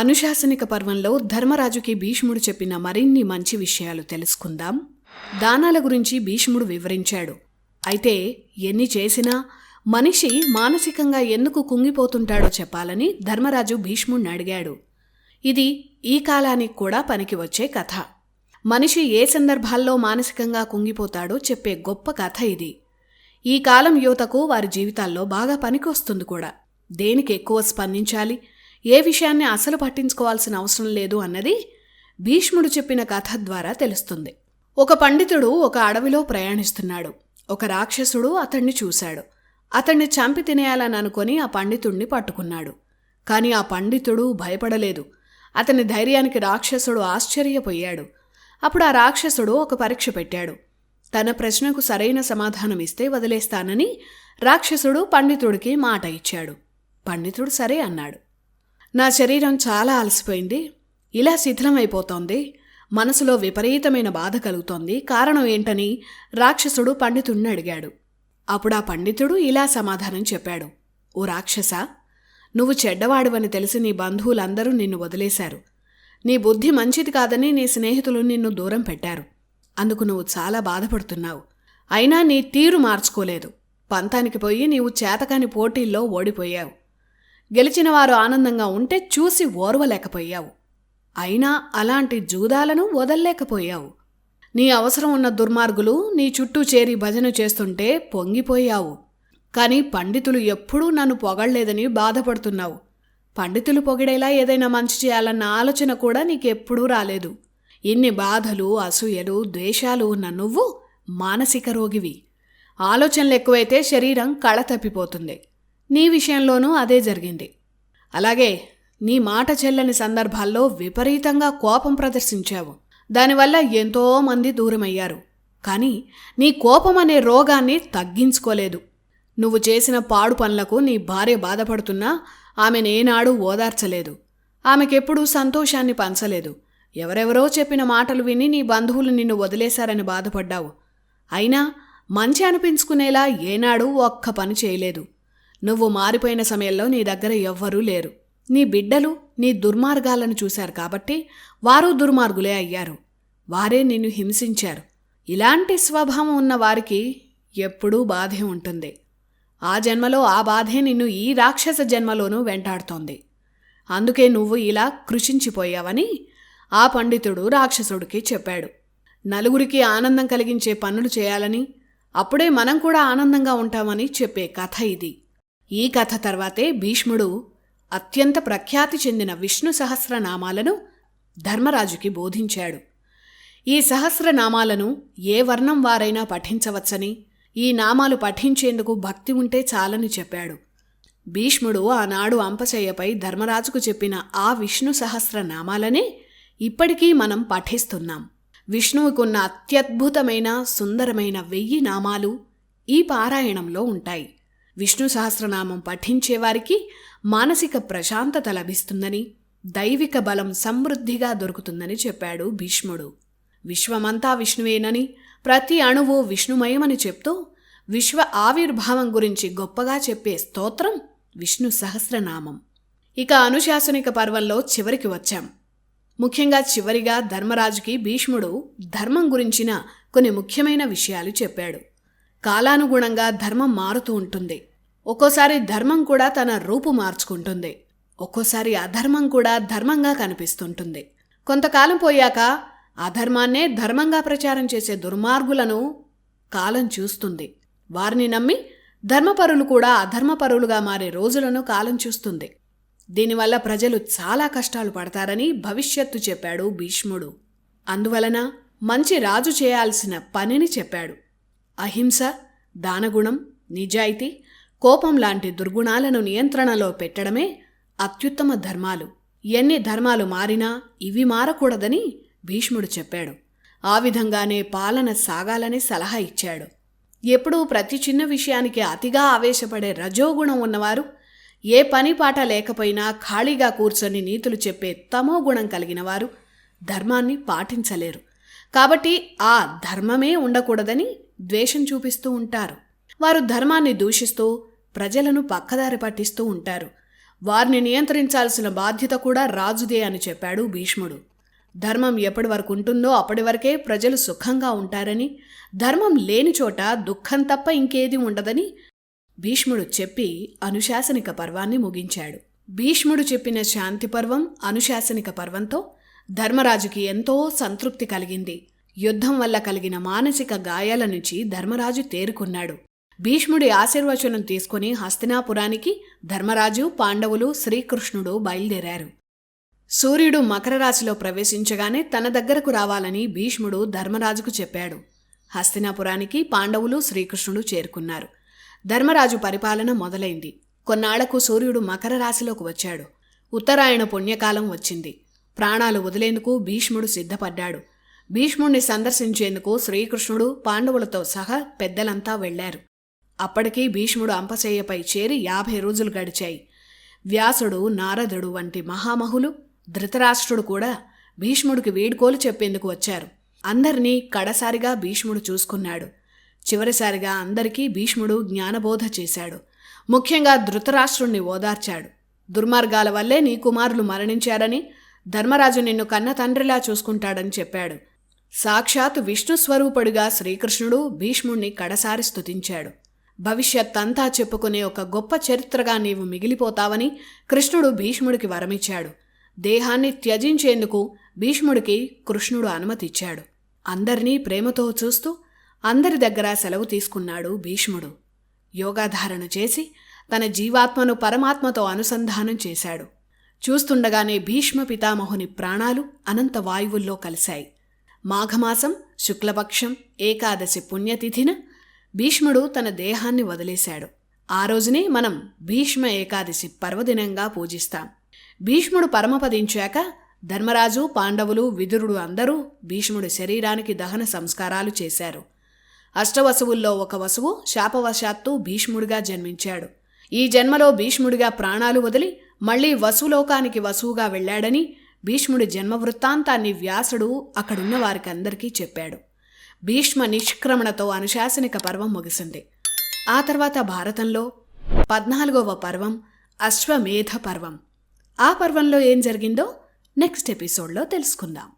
అనుశాసనిక పర్వంలో ధర్మరాజుకి భీష్ముడు చెప్పిన మరిన్ని మంచి విషయాలు తెలుసుకుందాం. దానాల గురించి భీష్ముడు వివరించాడు. అయితే ఎన్ని చేసినా మనిషి మానసికంగా ఎందుకు కుంగిపోతుంటాడో చెప్పాలని ధర్మరాజు భీష్ముడిని అడిగాడు. ఇది ఈ కాలానికి కూడా పనికి వచ్చే కథ. మనిషి ఏ సందర్భాల్లో మానసికంగా కుంగిపోతాడో చెప్పే గొప్ప కథ ఇది. ఈ కాలం యువతకు వారి జీవితాల్లో బాగా పనికొస్తుంది కూడా. దేనికి ఎక్కువ స్పందించాలి? ఏ విషయాన్ని అసలు పట్టించుకోవాల్సిన అవసరం లేదు అన్నది భీష్ముడు చెప్పిన కథ ద్వారా తెలుస్తుంది. ఒక పండితుడు ఒక అడవిలో ప్రయాణిస్తున్నాడు. ఒక రాక్షసుడు అతణ్ణి చూశాడు. అతణ్ణి చంపి తినేయాలని అనుకొని ఆ పండితుణ్ణి పట్టుకున్నాడు. కానీ ఆ పండితుడు భయపడలేదు. అతని ధైర్యానికి రాక్షసుడు ఆశ్చర్యపోయాడు. అప్పుడు ఆ రాక్షసుడు ఒక పరీక్ష పెట్టాడు. తన ప్రశ్నకు సరైన సమాధానం ఇస్తే వదిలేస్తానని రాక్షసుడు పండితుడికి మాట ఇచ్చాడు. పండితుడు సరే అన్నాడు. నా శరీరం చాలా అలసిపోయింది. ఇలా శిథిలమైపోతోంది. మనసులో విపరీతమైన బాధ కలుగుతోంది. కారణం ఏంటని రాక్షసుడు పండితుడిని అడిగాడు. అప్పుడు ఆ పండితుడు ఇలా సమాధానం చెప్పాడు. ఓ రాక్షస నువ్వు చెడ్డవాడివని తెలిసి నీ బంధువులందరూ నిన్ను వదిలేశారు. నీ బుద్ధి మంచిది కాదని నీ స్నేహితులు నిన్ను దూరం పెట్టారు. అందుకు నువ్వు చాలా బాధపడుతున్నావు. అయినా నీ తీరు మార్చుకోలేదు. పంతానికి పోయి నీవు చేతకాని పోటీల్లో ఓడిపోయావు. గెలిచిన వారు ఆనందంగా ఉంటే చూసి ఓర్వలేకపోయావు. అయినా అలాంటి జూదాలను వదల్లేకపోయావు. నీ అవసరం ఉన్న దుర్మార్గులు నీ చుట్టూ చేరి భజన చేస్తుంటే పొంగిపోయావు. కానీ పండితులు ఎప్పుడూ నన్ను పొగడలేదని బాధపడుతున్నావు. పండితులు పొగిడేలా ఏదైనా మంచి చేయాలన్న ఆలోచన కూడా నీకెప్పుడూ రాలేదు. ఇన్ని బాధలు అసూయలు ద్వేషాలు ఉన్న నువ్వు మానసిక రోగివి. ఆలోచనలు ఎక్కువైతే శరీరం కళ తప్పిపోతుంది. నీ విషయంలోనూ అదే జరిగింది. అలాగే నీ మాట చెల్లని సందర్భాల్లో విపరీతంగా కోపం ప్రదర్శించావు. దానివల్ల ఎంతోమంది దూరమయ్యారు. కానీ నీ కోపం అనే రోగాన్ని తగ్గించుకోలేదు. నువ్వు చేసిన పాడు పనులకు నీ భార్య బాధపడుతున్నా ఆమెనేనాడు ఓదార్చలేదు. ఆమెకెప్పుడూ సంతోషాన్ని పంచలేదు. ఎవరెవరో చెప్పిన మాటలు విని నీ బంధువులు నిన్ను వదిలేశారని బాధపడ్డావు. అయినా మంచి అనిపించుకునేలా ఏనాడూ ఒక్క పని చేయలేదు. నువ్వు మారిపోయిన సమయంలో నీ దగ్గర ఎవ్వరూ లేరు. నీ బిడ్డలు నీ దుర్మార్గాలను చూశారు కాబట్టి వారు దుర్మార్గులే అయ్యారు. వారే నిన్ను హింసించారు. ఇలాంటి స్వభావం ఉన్న వారికి ఎప్పుడూ బాధే ఉంటుంది. ఆ జన్మలో ఆ బాధే నిన్ను ఈ రాక్షస జన్మలోనూ వెంటాడుతోంది. అందుకే నువ్వు ఇలా కృషించిపోయావని ఆ పండితుడు రాక్షసుడికి చెప్పాడు. నలుగురికి ఆనందం కలిగించే పనులు చేయాలని అప్పుడే మనం కూడా ఆనందంగా ఉంటామని చెప్పే కథ ఇది. ఈ కథ తర్వాతే భీష్ముడు అత్యంత ప్రఖ్యాతి చెందిన విష్ణు సహస్రనామాలను ధర్మరాజుకి బోధించాడు. ఈ సహస్రనామాలను ఏ వర్ణం వారైనా పఠించవచ్చని ఈ నామాలు పఠించేందుకు భక్తి ఉంటే చాలని చెప్పాడు. భీష్ముడు ఆనాడు అంపశయ్యపై ధర్మరాజుకు చెప్పిన ఆ విష్ణు సహస్రనామాలనే ఇప్పటికీ మనం పఠిస్తున్నాం. విష్ణువుకున్న అత్యద్భుతమైన సుందరమైన వెయ్యి నామాలు ఈ పారాయణంలో ఉంటాయి. విష్ణు సహస్రనామం పఠించేవారికి మానసిక ప్రశాంతత లభిస్తుందని దైవిక బలం సమృద్ధిగా దొరుకుతుందని చెప్పాడు భీష్ముడు. విశ్వమంతా విష్ణువేనని ప్రతి అణువు విష్ణుమయమని చెప్తూ విశ్వ ఆవిర్భావం గురించి గొప్పగా చెప్పే స్తోత్రం విష్ణు సహస్రనామం. ఇక అనుశాసనిక పర్వంలో చివరికి వచ్చాం. ముఖ్యంగా చివరిగా ధర్మరాజుకి భీష్ముడు ధర్మం గురించిన కొన్ని ముఖ్యమైన విషయాలు చెప్పాడు. కాలానుగుణంగా ధర్మం మారుతూ ఉంటుంది. ఒక్కోసారి ధర్మం కూడా తన రూపు మార్చుకుంటుంది. ఒక్కోసారి అధర్మం కూడా ధర్మంగా కనిపిస్తుంటుంది. కొంతకాలం పోయాక అధర్మాన్నే ధర్మంగా ప్రచారం చేసే దుర్మార్గులను కాలం చూస్తుంది. వారిని నమ్మి ధర్మపరులు కూడా అధర్మపరులుగా మారే రోజులను కాలం చూస్తుంది. దీనివల్ల ప్రజలు చాలా కష్టాలు పడతారని భవిష్యత్తు చెప్పాడు భీష్ముడు. అందువలన మంచి రాజు చేయాల్సిన పనిని చెప్పాడు. అహింస దానగుణం నిజాయితీ కోపం లాంటి దుర్గుణాలను నియంత్రణలో పెట్టడమే అత్యుత్తమ ధర్మాలు. ఎన్ని ధర్మాలు మారినా ఇవి మారకూడదని భీష్ముడు చెప్పాడు. ఆ విధంగానే పాలన సాగాలని సలహా ఇచ్చాడు. ఎప్పుడూ ప్రతి చిన్న విషయానికి అతిగా ఆవేశపడే రజోగుణం ఉన్నవారు ఏ పని పాట లేకపోయినా ఖాళీగా కూర్చొని నీతులు చెప్పే తమో గుణం కలిగిన వారు ధర్మాన్ని పాటించలేరు. కాబట్టి ఆ ధర్మమే ఉండకూడదని ద్వేషం చూపిస్తూ ఉంటారు. వారు ధర్మాన్ని దూషిస్తూ ప్రజలను పక్కదారి పట్టిస్తూ ఉంటారు. వారిని నియంత్రించాల్సిన బాధ్యత కూడా రాజుదే అని చెప్పాడు భీష్ముడు. ధర్మం ఎప్పటి వరకు ఉంటుందో అప్పటి వరకే ప్రజలు సుఖంగా ఉంటారని ధర్మం లేని చోట దుఃఖం తప్ప ఇంకేది ఉండదని భీష్ముడు చెప్పి అనుశాసనిక పర్వాన్ని ముగించాడు. భీష్ముడు చెప్పిన శాంతి పర్వం అనుశాసనిక పర్వంతో ధర్మరాజుకి ఎంతో సంతృప్తి కలిగింది. యుద్ధం వల్ల కలిగిన మానసిక గాయాల నుంచి ధర్మరాజు తేరుకున్నాడు. భీష్ముడి ఆశీర్వచనం తీసుకుని హస్తినాపురానికి ధర్మరాజు పాండవులు శ్రీకృష్ణుడు బయలుదేరారు. సూర్యుడు మకర రాశిలో ప్రవేశించగానే తన దగ్గరకు రావాలని భీష్ముడు ధర్మరాజుకు చెప్పాడు. హస్తినాపురానికి పాండవులు శ్రీకృష్ణుడు చేరుకున్నారు. ధర్మరాజు పరిపాలన మొదలైంది. కొన్నాళ్ళకు సూర్యుడు మకర రాశిలోకి వచ్చాడు. ఉత్తరాయణ పుణ్యకాలం వచ్చింది. ప్రాణాలు వదిలేందుకు భీష్ముడు సిద్ధపడ్డాడు. భీష్ముణ్ణి సందర్శించేందుకు శ్రీకృష్ణుడు పాండవులతో సహా పెద్దలంతా వెళ్ళారు. అప్పటికీ భీష్ముడు అంపశయ్యపై చేరి యాభై రోజులు గడిచాయి. వ్యాసుడు నారదుడు వంటి మహామహులు ధృతరాష్ట్రుడు కూడా భీష్ముడికి వీడ్కోలు చెప్పేందుకు వచ్చారు. అందరినీ కడసారిగా భీష్ముడు చూసుకున్నాడు. చివరిసారిగా అందరికీ భీష్ముడు జ్ఞానబోధ చేశాడు. ముఖ్యంగా ధృతరాష్ట్రుణ్ణి ఓదార్చాడు. దుర్మార్గాల వల్లే నీ కుమారులు మరణించారని ధర్మరాజు నిన్ను కన్న తండ్రిలా చూసుకుంటాడని చెప్పాడు. సాక్షాత్ విష్ణు స్వరూపుడిగా శ్రీకృష్ణుడు భీష్ముణ్ణి కడసారి స్తుతించాడు. భవిష్యత్ అంతా చెప్పుకునే ఒక గొప్ప చరిత్రగా నీవు మిగిలిపోతావని కృష్ణుడు భీష్ముడికి వరమిచ్చాడు. దేహాన్ని త్యజించేందుకు భీష్ముడికి కృష్ణుడు అనుమతిచ్చాడు. అందరినీ ప్రేమతో చూస్తూ అందరి దగ్గర సెలవు తీసుకున్నాడు భీష్ముడు. యోగాధారణ చేసి తన జీవాత్మను పరమాత్మతో అనుసంధానం చేశాడు. చూస్తుండగానే భీష్మ పితామహుని ప్రాణాలు అనంత వాయువుల్లో కలిశాయి. మాఘమాసం శుక్లపక్షం ఏకాదశి పుణ్యతిథిన భీష్ముడు తన దేహాన్ని వదిలేశాడు. ఆ రోజునే మనం భీష్మ ఏకాదశి పర్వదినంగా పూజిస్తాం. భీష్ముడు పరమపదించాక ధర్మరాజు పాండవులు విదురుడు అందరూ భీష్ముడి శరీరానికి దహన సంస్కారాలు చేశారు. అష్టవసువుల్లో ఒక వసువు శాపవశాత్తు భీష్ముడిగా జన్మించాడు. ఈ జన్మలో భీష్ముడిగా ప్రాణాలు వదిలి మళ్ళీ వసులోకానికి వసువుగా వెళ్ళాడని భీష్ముడి జన్మ వృత్తాంతాన్ని వ్యాసుడు అక్కడున్న వారికందరికీ చెప్పాడు. భీష్మ నిష్క్రమణతో అనుశాసనిక పర్వం ముగిసింది. ఆ తర్వాత భారతంలో పద్నాలుగవ పర్వం అశ్వమేధ పర్వం. ఆ పర్వంలో ఏం జరిగిందో నెక్స్ట్ ఎపిసోడ్లో తెలుసుకుందాం.